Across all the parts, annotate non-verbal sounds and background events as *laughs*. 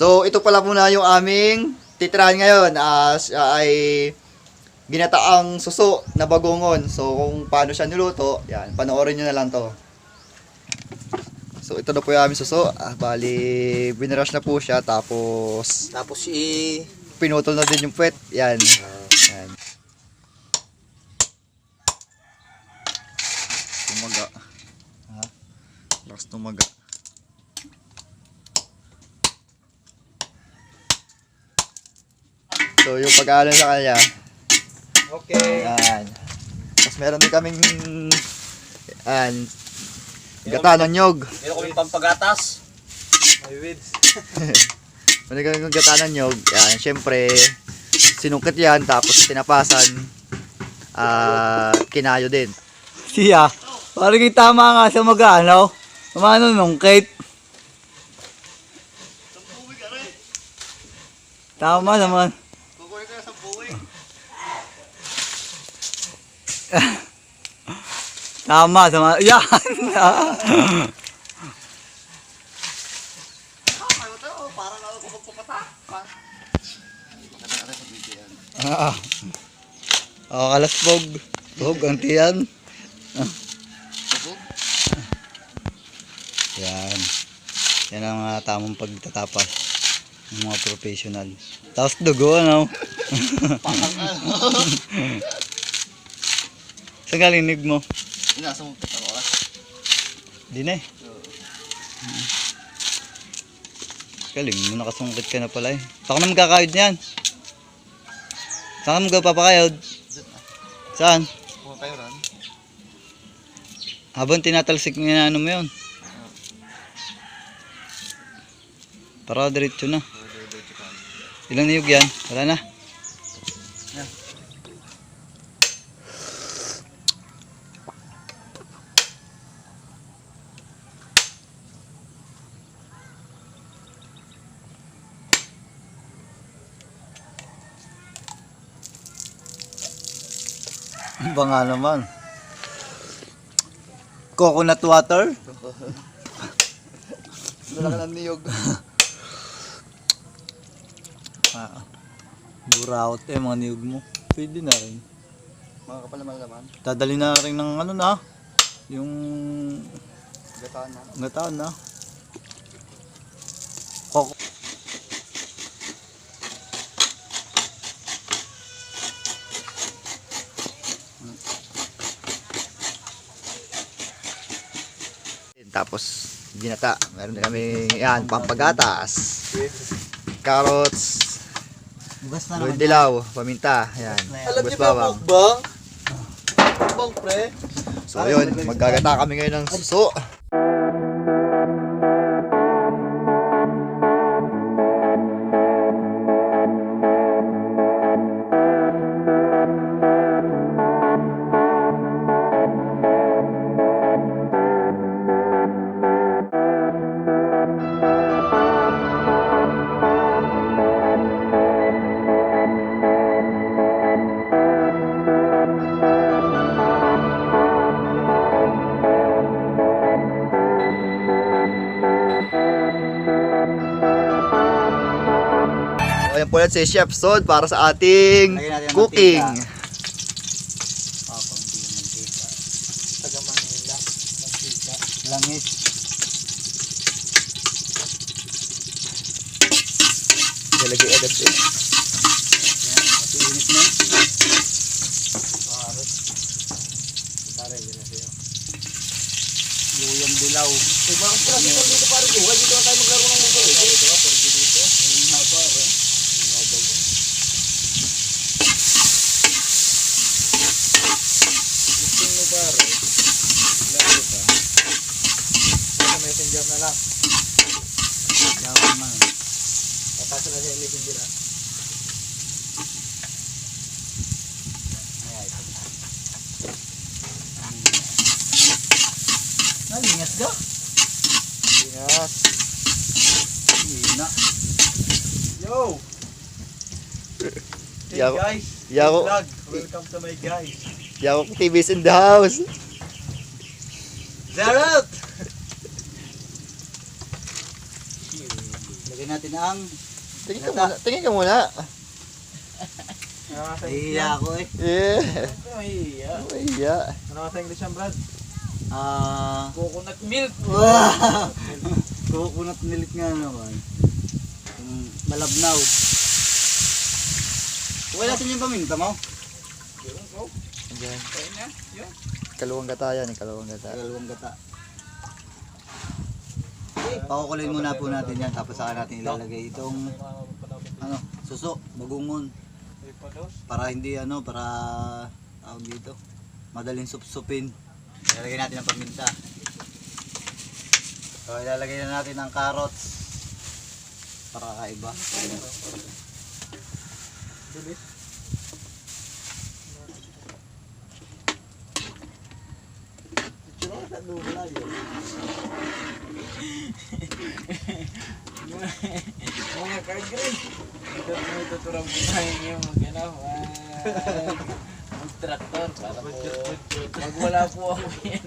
So, ito pala muna yung aming titirahan ngayon. Ah, siya ay ginataang suso na bagongon. So, kung paano siya niluto, yan, panoorin nyo na lang to. So, ito na po yung aming suso. Ah, bali, binrush na po siya. Tapos, Tapos i... pinutol na din yung puwet. Yan. Yan. Tumaga. Ha? Lakas tumaga. So, yung pag-aalan sa kanya, Okay. yan. Tapos meron din kaming, yan, gata ng nyog. Meron kami pampagatas. May weeds. *laughs* Meron kaming gata ng nyog. Yan, syempre, sinungkit yan, tapos tinapasan, at kinayo din. Siya, parang yung tama nga sa mag-ano. Umano nung Kate. Tama naman. Kukunin ko na sa buwi. Tama, tama. Yan! Parang ako magpapata. Ah. Oh, kalasbog. Bog, ang tiyan. Ah. Yan. Yan ang mga tamang pagtatapas ng mga professional. Tapos dugo, ano? *laughs* Saan galing mo? Inasa mo kita ko ah. Di na eh. Galing mo, nakasungkit ka na pala eh. Saan ka na magkakayod niyan? Saan ka magpapakayod? Saan? Kung kayo ran. Habang tinatalsik niya na ano mo yun. Para diretso na. Ilang niyog yan? Wala na. Ang ba nga naman? Coconut water? Dala ka ng niyog. Ah, buraot eh, mga niyog mo. Pwede na rin. Mga kapal naman laman. Dadali na rin ng ano na, yung Gataan na. gataan na. Tapos, ginata. Meron din kami, yan, pampagatas. Carrots. Bugas na Luwin dilaw. Paminta. Yan. Alam Bus niyo ba bawang. mukbang? Mukbang pre? So, yun. Maggagata kami ngayon ng suso. Po yan si Chef Sod para sa ating cooking. Ah. Langis. Nilagay agad siya. Yan, kasi init na. Pare. Pare, yun na sa'yo. Luyang dilaw. Diba, sarap dito dito pare. Dito tayo maglaro ng mga dito. Dito, dito. Pare. Gusto mo pare. Lalo ka. Sa messenger na lang. Yawan man. Papasa na sa messenger ah. Ay, ingat ka. Ingat. Ina. Yo! Hey Yako. guys, Yako. vlog. Welcome to my guys. Yako TV's in the house. Zarot! Lagyan natin ang... Tingin ka muna. Tingin ka muna. *laughs* Nahihiya ako eh. Yeah. Mahihiya. Mahiya. Ano sa English yan, Brad? Ah... Coconut milk. Wow! *laughs* Coconut milk nga naman. Mm, malabnaw. Huwag natin yung paminta mo. Na. Yun. Kalawang gata yan. Kalawang gata. Dalawang gata. Pakukulin muna po natin yan tapos saka natin ilalagay itong ano, suso, bagungon para hindi ano, para tawag dito. Madaling supsupin. Ilalagay natin ang paminta. So, ilalagay na natin ang carrots para kakaiba. Bilis. Dubla yun. Mga ka-green. Ito mo tuturang buhayin niyo mag ano, mag- mag-tractor para po pag wala po ako yan.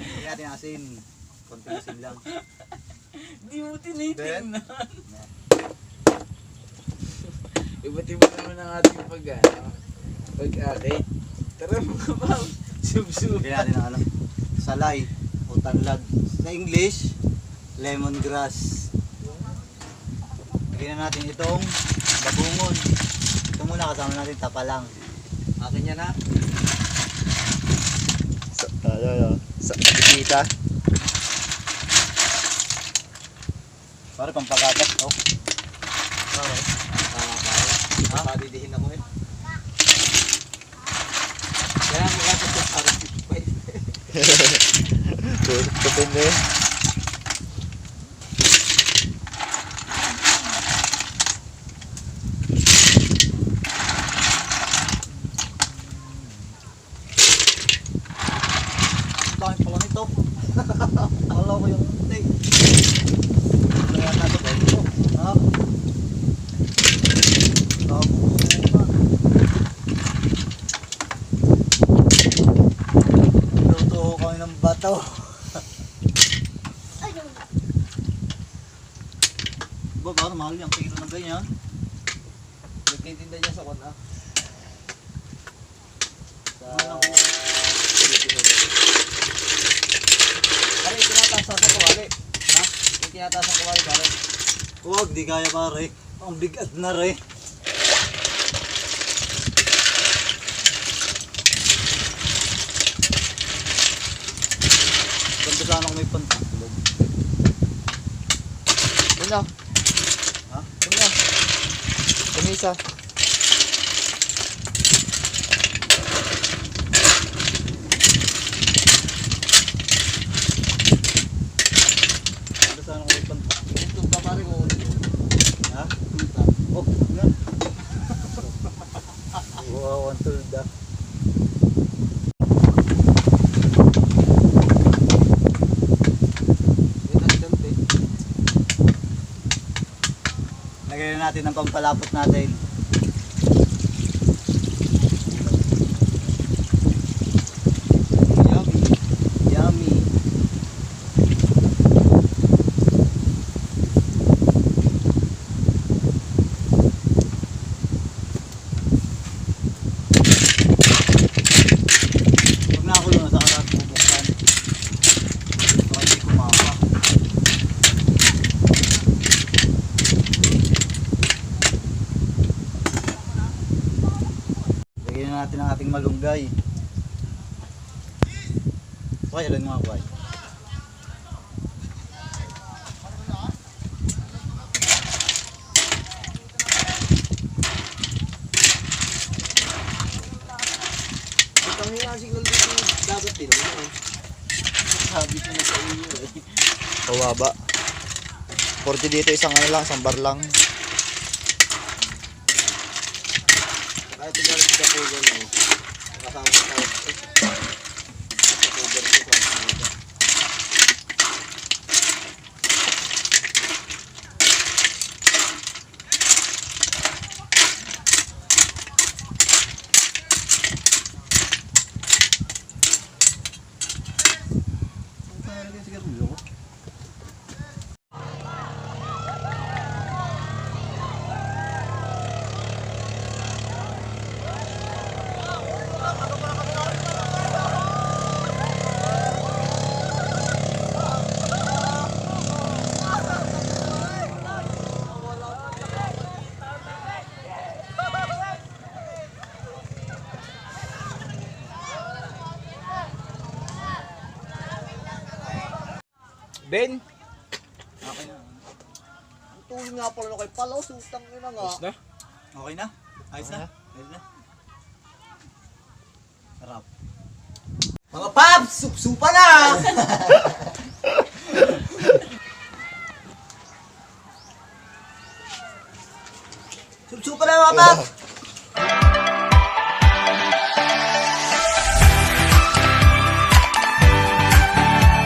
Lagyan natin asin. Konting asin lang. Di mo tinitingnan. Iba't iba naman ang ating pag ano, pag-ate. Tara mga ma'am, sub-sub. Lagyan natin ano, salay o tanlad. Sa English, lemongrass. Lagyan na natin itong babungon. Ito muna kasama natin tapalang. Akin yan ha. Sa, ayo, ayo. Sa, bisita. Para pampagatas. Oh. Okay. Tama tayo. Ha? Padidihin ako eh. Kaya makata sa parang 55. Tupin na eh. Bakit pala nito? *laughs* Akala ko yung hindi. Kaya na ito ba ito? Ha? Luto ko kami ng bato. Ba, kilo ng ganyan. Nagtitinda niya sa kona. Sa... Pare, tinataas sa kawali. Ha? Tinataas sa kawali, pare. Huwag, di kaya pare. Ang bigat na re. Ganda sana kung may pantaklog. Una. Ha? Lisa. Natin ang pampalapot natin. Yummy. Yummy. Pag nakakulo na sa karat bubuksan. Baka hindi kumaka. Lagyan na natin ang ating malunggay. Okay, alam mga. Ba't ang hina signal dito? Dagat din eh. Sabi ko na sa inyo eh. Pababa. 40 dito, isang ano lang, isang bar lang. Kahit tignan sa Pugan eh. Kasama sa. Eh. Sa Pugan ko sa Pugan. Saan nalagay ang Ben? Ang tuloy nga pala kay Palaw, sutang yun na nga. Tapos na? Okay na? Ayos na? Ayos na? Sarap. Mga paps, supa na! *laughs* Supa na mga paps!